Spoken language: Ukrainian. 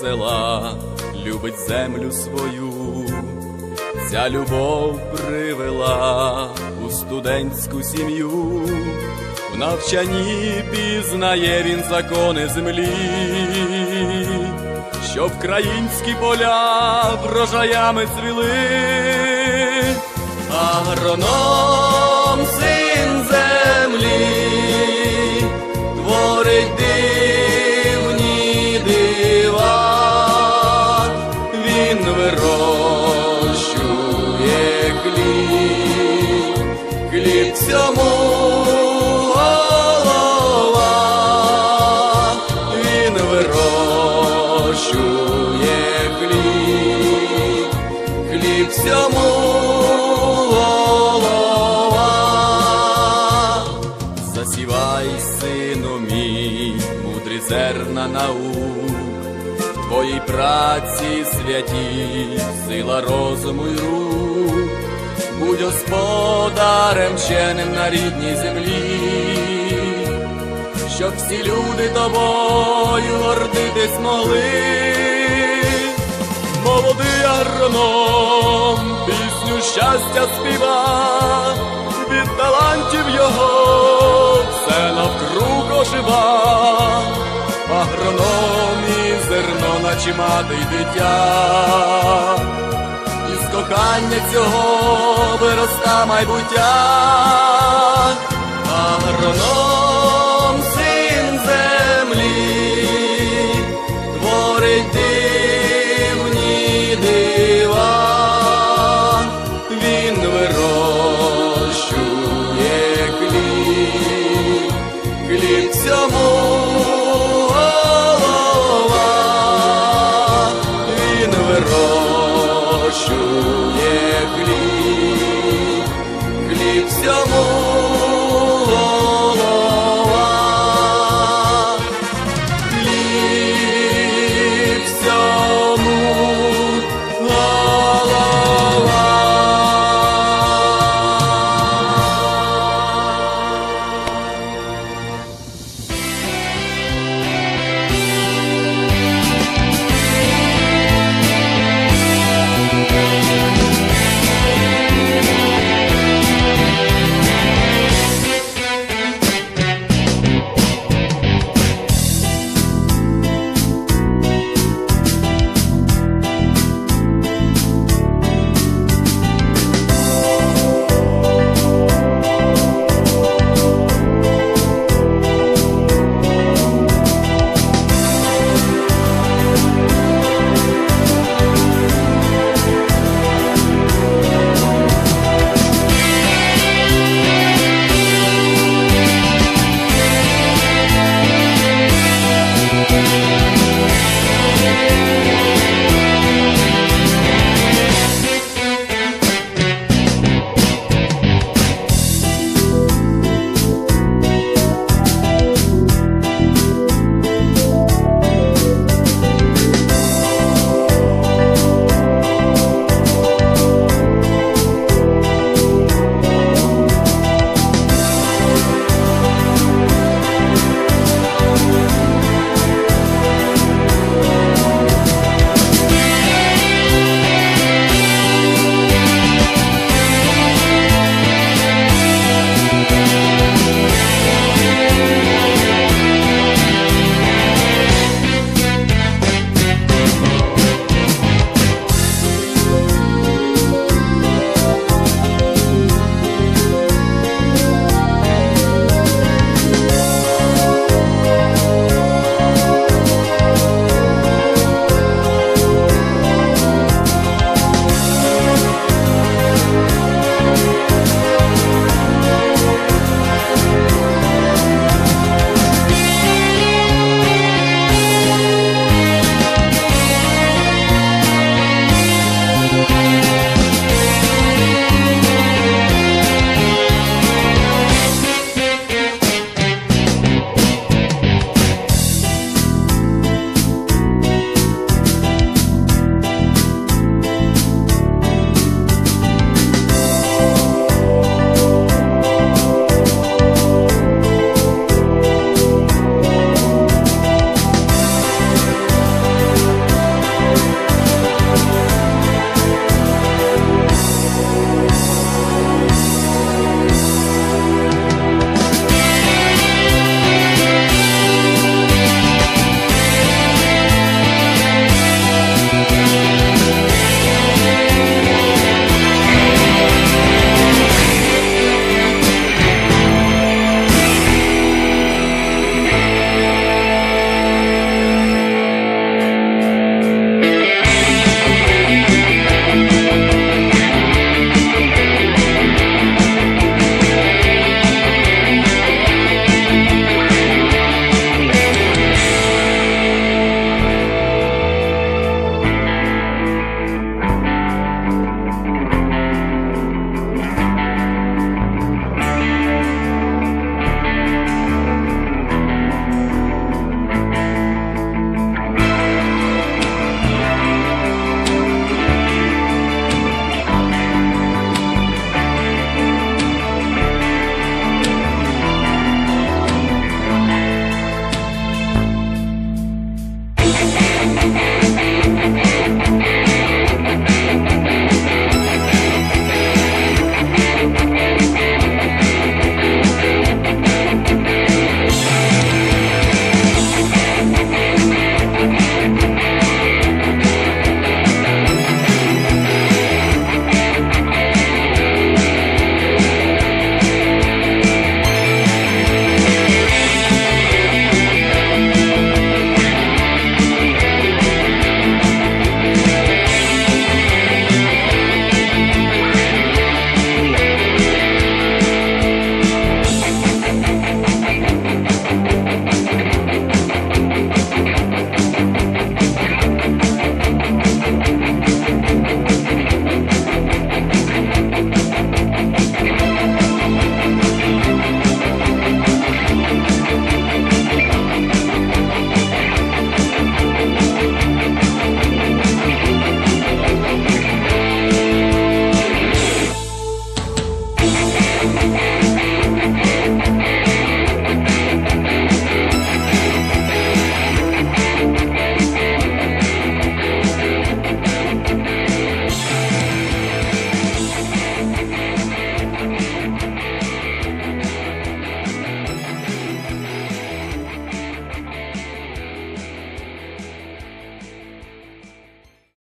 села, любить землю свою. Ця любов привела у студентську сім'ю, в навчанні пізнає він закони землі, щоб українські поля врожаями цвіли, агроном сину мій, мудрі зерна наук, в твоїй праці святі, сила розуму й рук, будь господарем вченим на рідній землі, щоб всі люди тобою гордитись могли. Молодий агроном, пісню щастя співа, від талантів його все навкруг ожива, агрономі зерно, наче мати й дитя, із кохання цього вироста майбуття, агроном. amor.